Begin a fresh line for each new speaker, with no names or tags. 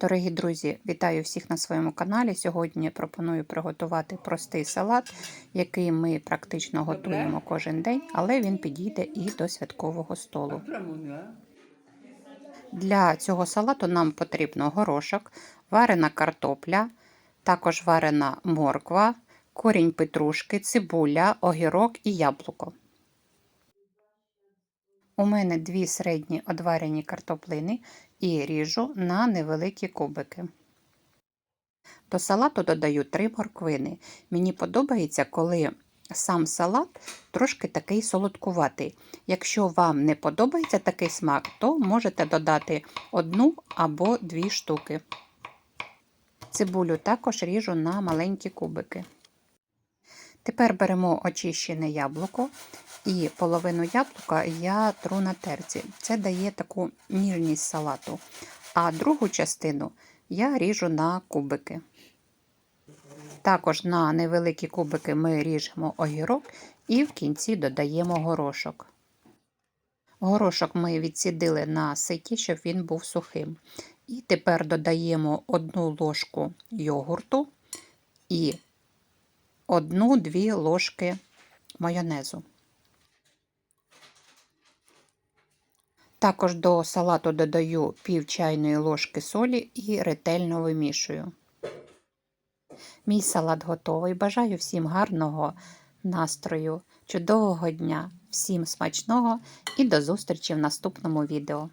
Дорогі друзі, вітаю всіх на своєму каналі. Сьогодні пропоную приготувати простий салат, який ми практично готуємо кожен день, але він підійде і до святкового столу. Для цього салату нам потрібно горошок, варена картопля, також варена морква, корінь петрушки, цибуля, огірок і яблуко. У мене дві середні одварені картоплини і ріжу на невеликі кубики. До салату додаю 3 морквини. Мені подобається, коли сам салат трошки такий солодкуватий. Якщо вам не подобається такий смак, то можете додати одну або дві штуки. Цибулю також ріжу на маленькі кубики. Тепер беремо очищене яблуко і половину яблука я тру на терці. Це дає таку ніжність салату. А другу частину я ріжу на кубики. Також на невеликі кубики ми ріжемо огірок і в кінці додаємо горошок. Горошок ми відсідили на ситі, щоб він був сухим. І тепер додаємо одну ложку йогурту і одну-дві ложки майонезу. Також до салату додаю пів чайної ложки солі і ретельно вимішую. Мій салат готовий. Бажаю всім гарного настрою, чудового дня, всім смачного і до зустрічі в наступному відео.